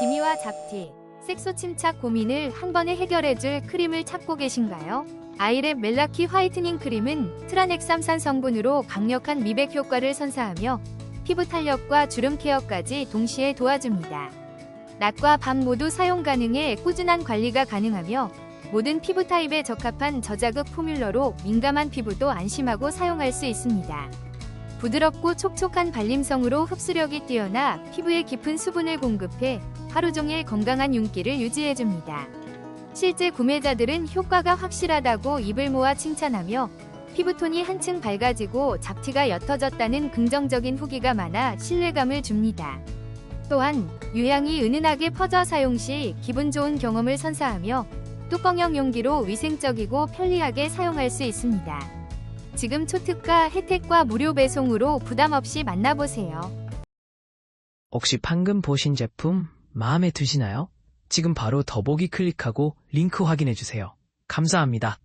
기미와 잡티, 색소 침착 고민을 한 번에 해결해줄 크림을 찾고 계신가요? 아이랩 멜라키 화이트닝 크림은 트라넥삼산 성분으로 강력한 미백 효과를 선사하며 피부 탄력과 주름 케어까지 동시에 도와줍니다. 낮과 밤 모두 사용 가능해 꾸준한 관리가 가능하며 모든 피부 타입에 적합한 저자극 포뮬러로 민감한 피부도 안심하고 사용할 수 있습니다. 부드럽고 촉촉한 발림성으로 흡수력이 뛰어나 피부에 깊은 수분을 공급해 하루 종일 건강한 윤기를 유지해줍니다. 실제 구매자들은 효과가 확실하다고 입을 모아 칭찬하며 피부톤이 한층 밝아지고 잡티가 옅어졌다는 긍정적인 후기가 많아 신뢰감을 줍니다. 또한 유향이 은은하게 퍼져 사용 시 기분 좋은 경험을 선사하며 뚜껑형 용기로 위생적이고 편리하게 사용할 수 있습니다. 지금 초특가 혜택과 무료 배송으로 부담 없이 만나보세요. 혹시 방금 보신 제품 마음에 드시나요? 지금 바로 더보기 클릭하고 링크 확인해주세요. 감사합니다.